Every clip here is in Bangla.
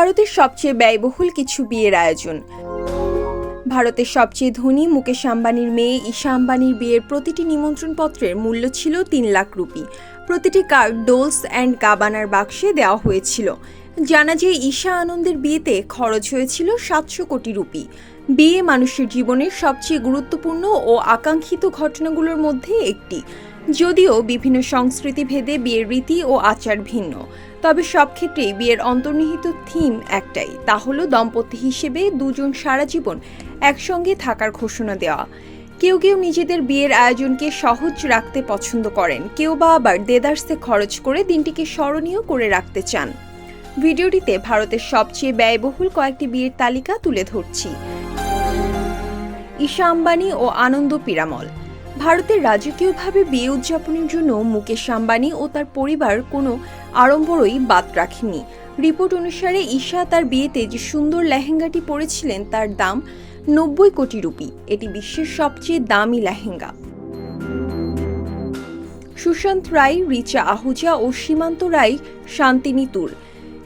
ভারতের সবচেয়ে ব্যয়বহুল কিছু বিয়ের আয়োজন। ভারতের সবচেয়ে ধনী মুকেশ আম্বানির মেয়ে ঈশা আম্বানির বিয়ের প্রতিটি নিমন্ত্রণপত্রের মূল্য ছিল তিন লাখ রুপি। প্রতিটি কার্ড, ডোলস অ্যান্ড গাবানার বাক্সে দেওয়া হয়েছিল। জানা যায়, ঈশা আনন্দের বিয়েতে খরচ হয়েছিল সাতশো কোটি রুপি। বিয়ে মানুষের জীবনের সবচেয়ে গুরুত্বপূর্ণ ও আকাঙ্ক্ষিত ঘটনাগুলোর মধ্যে একটি। যদিও বিভিন্ন সংস্কৃতি ভেদে বিয়ের রীতি ও আচার ভিন্ন। তবে সব ক্ষেত্রেই বিয়ের অন্তর্নিহিত থিম একটাই, তা হলো দম্পতি হিসেবে দুজন সারা জীবন একসঙ্গে থাকার ঘোষণা দেওয়া। কেউ কেউ নিজেদের বিয়ের আয়োজনকে সহজ রাখতে পছন্দ করেন, কেউ বা আবার দেদার্সে খরচ করে দিনটিকে স্মরণীয় করে রাখতে চান। ভিডিওটিতে ভারতের সবচেয়ে ব্যয়বহুল কয়েকটি বিয়ের তালিকা তুলে ধরছি। ঈশা আম্বানি ও আনন্দ পিরামল। ভারতের রাজকীয়ভাবে বিয়ে উদযাপনের জন্য মুকেশ আম্বানি ও তার পরিবার কোনো আড়ম্বরই বাদ রাখেনি রিপোর্ট অনুসারে ঈশা তার বিয়েতে যে সুন্দর লেহেঙ্গাটি পরেছিলেন তার দাম নব্বই কোটি রুপি। এটি বিশ্বের সবচেয়ে দামি লেহেঙ্গা। সুশান্ত রায়, রিচা আহুজা ও সীমান্ত রায় শান্তিনী তুর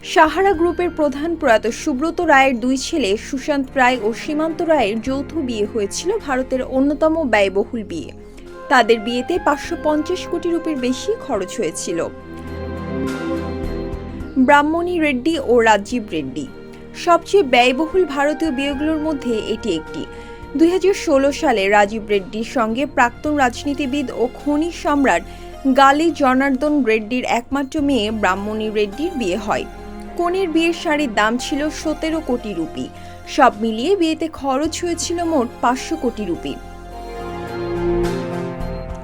সাহারা গ্রুপের প্রধান প্রয়াত সুব্রত রায়ের দুই ছেলে সুশান্ত রায় ও সীমান্ত রায়ের যৌথ বিয়ে হয়েছিল ভারতের অন্যতম ব্যয়বহুল বিয়ে। তাদের বিয়েতে পাঁচশো পঞ্চাশ কোটি রুপির বেশি খরচ হয়েছিল। ব্রাহ্মণী রেড্ডি ও রাজীব রেড্ডি। সবচেয়ে ব্যয়বহুল ভারতীয় বিয়েগুলোর মধ্যে এটি একটি। দু হাজার ষোলো সালে রাজীব রেড্ডির সঙ্গে প্রাক্তন রাজনীতিবিদ ও খনি সম্রাট গালি জনার্দন রেড্ডির একমাত্র মেয়ে ব্রাহ্মণী রেড্ডির বিয়ে হয়। কনের বিয়ের শাড়ির দাম ছিল সতেরো কোটি রুপি। সব মিলিয়ে বিয়েতে খরচ হয়েছিল মোট পাঁচশো কোটি রুপি।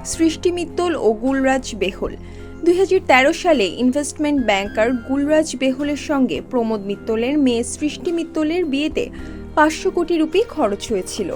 সৃষ্টি মিত্তল ও গুলরাজ বেহল। দুই হাজার তেরো সালে ইনভেস্টমেন্ট ব্যাংকার গুলরাজ বেহলের সঙ্গে প্রমোদ মিত্তলের মেয়ে সৃষ্টি মিত্তলের বিয়েতে পাঁচশো কোটি রুপি খরচ হয়েছিল।